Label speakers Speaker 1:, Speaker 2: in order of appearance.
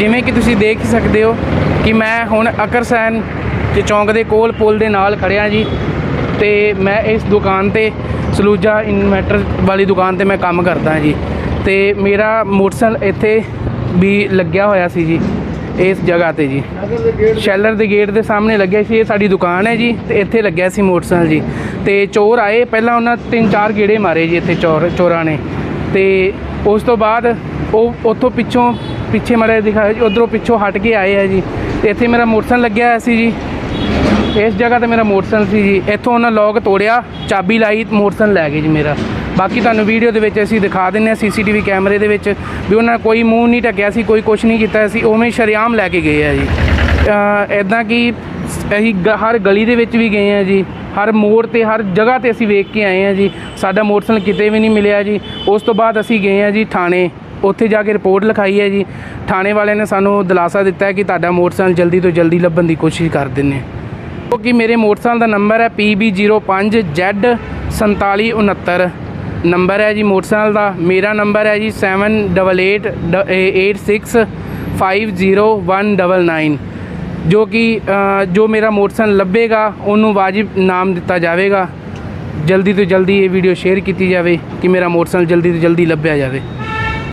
Speaker 1: ਜਿਵੇਂ ਕਿ ਤੁਸੀਂ ਦੇਖ ਸਕਦੇ ਹੋ ਕਿ ਮੈਂ ਹੁਣ ਅਕਰਸੈਨ ਤੇ ਚੌਂਕ ਦੇ ਕੋਲ ਪੁਲ ਦੇ ਨਾਲ ਖੜਿਆ ਜੀ ਤੇ ਮੈਂ ਇਸ ਦੁਕਾਨ ਤੇ ਸਲੂਜਾ ਇਨਵੈਟਰ ਵਾਲੀ ਦੁਕਾਨ ਤੇ ਮੈਂ ਕੰਮ ਕਰਦਾ ਜੀ। ਤੇ ਮੇਰਾ ਮੋਟਰਸਾਈਕਲ ਇੱਥੇ ਵੀ ਲੱਗਿਆ ਹੋਇਆ ਸੀ ਜੀ, ਇਸ ਜਗ੍ਹਾ ਤੇ ਜੀ। ਸ਼ੈਲਰ ਦੇ ਗੇਟ ਦੇ ਸਾਹਮਣੇ ਲੱਗਿਆ ਸੀ, ਇਹ ਸਾਡੀ ਦੁਕਾਨ ਹੈ ਜੀ ਤੇ ਇੱਥੇ ਲੱਗਿਆ ਸੀ ਮੋਟਰਸਾਈਕਲ ਜੀ। ਤੇ ਚੋਰ ਆਏ, ਪਹਿਲਾਂ ਉਹਨਾਂ ਤਿੰਨ ਚਾਰ ਗੇੜੇ ਮਾਰੇ ਜੀ ਇੱਥੇ ਚੋਰ, ਚੋਰਾਂ ਨੇ। ਤੇ ਉਸ ਤੋਂ ਬਾਅਦ ਉਹ ਉੱਥੋਂ ਪਿੱਛੋਂ ਪਿੱਛੇ ਮੜੇ ਦਿਖਾਇਆ ਜੀ, ਉਧਰੋਂ ਪਿੱਛੋਂ ਹਟ ਕੇ ਆਏ ਆ ਜੀ। ਤੇ ਇੱਥੇ ਮੇਰਾ ਮੋਟਰਸਾਈਕਲ ਲੱਗਿਆ ਹੋਇਆ ਸੀ ਜੀ। ਇਸ ਜਗ੍ਹਾ ਤੇ ਮੇਰਾ ਮੋਟਰਸਾਈਕਲ ਸੀ ਜੀ। ਇੱਥੋਂ ਉਹਨਾਂ ਲੋਕ ਤੋੜਿਆ, ਚਾਬੀ ਲਾਈ, ਮੋਟਰਸਾਈਕਲ ਲੈ ਗਏ ਜੀ ਮੇਰਾ। ਬਾਕੀ ਤੁਹਾਨੂੰ ਵੀਡੀਓ ਦੇ ਵਿੱਚ ਅਸੀਂ ਦਿਖਾ ਦਿੰਨੇ ਆ ਸੀਸੀਟੀਵੀ ਕੈਮਰੇ ਦੇ ਵਿੱਚ ਵੀ ਉਹਨਾਂ ਕੋਈ ਮੂੰਹ ਨਹੀਂ ਢੱਕਿਆ ਸੀ, ਕੋਈ ਕੁਝ ਨਹੀਂ ਕੀਤਾ ਸੀ, ਉਵੇਂ ਸ਼ਰੇਆਮ ਲੈ ਕੇ ਗਏ ਆ ਜੀ। ਇਦਾਂ ਕਿ ਅਸੀਂ ਗ- ਹਰ ਗਲੀ ਦੇ ਵਿੱਚ ਵੀ ਗਏ ਆ ਜੀ। ਹਰ ਮੋੜ ਤੇ, ਹਰ ਜਗ੍ਹਾ ਤੇ ਅਸੀਂ ਵੇਖ ਕੇ ਆਏ ਆ ਜੀ। ਸਾਡਾ ਮੋਟਰਸਾਈਕਲ ਕਿਤੇ ਵੀ ਨਹੀਂ ਮਿਲਿਆ ਜੀ। ਉਸ ਤੋਂ ਬਾਅਦ ਅਸੀਂ ਗਏ ਆ ਜੀ ਥਾਣੇ। ਉੱਥੇ ਜਾ ਕੇ ਰਿਪੋਰਟ ਲਿਖਾਈ ਹੈ ਜੀ। ਥਾਣੇ ਵਾਲਿਆਂ ਨੇ ਸਾਨੂੰ ਦਿਲਾਸਾ ਦਿੱਤਾ ਹੈ ਕਿ ਤੁਹਾਡਾ ਮੋਟਰਸਾਈਕਲ ਜਲਦੀ ਤੋਂ ਜਲਦੀ ਲੱਭਣ ਦੀ ਕੋਸ਼ਿਸ਼ ਕਰ ਦਿੰਨੇ ਹਾਂ। ਕਿਉਂਕਿ ਮੇਰੇ ਮੋਟਰਸਾਈਕਲ ਦਾ ਨੰਬਰ ਹੈ PB05Z4769 ਨੰਬਰ ਹੈ ਜੀ ਮੋਟਰਸਾਈਕਲ ਦਾ। ਮੇਰਾ ਨੰਬਰ ਹੈ ਜੀ 7886501999 ਜੋ ਕਿ ਜੋ ਮੇਰਾ ਮੋਟਰਸਾਈਕਲ ਲੱਭੇਗਾ, ਉਹਨੂੰ ਵਾਜਿਬ ਨਾਮ ਦਿੱਤਾ ਜਾਵੇਗਾ। ਜਲਦੀ ਤੋਂ ਜਲਦੀ ਇਹ ਵੀਡੀਓ ਸ਼ੇਅਰ ਕੀਤੀ ਜਾਵੇ ਕਿ ਮੇਰਾ ਮੋਟਰਸਾਈਕਲ ਜਲਦੀ ਤੋਂ ਜਲਦੀ ਲੱਭਿਆ ਜਾਵੇ।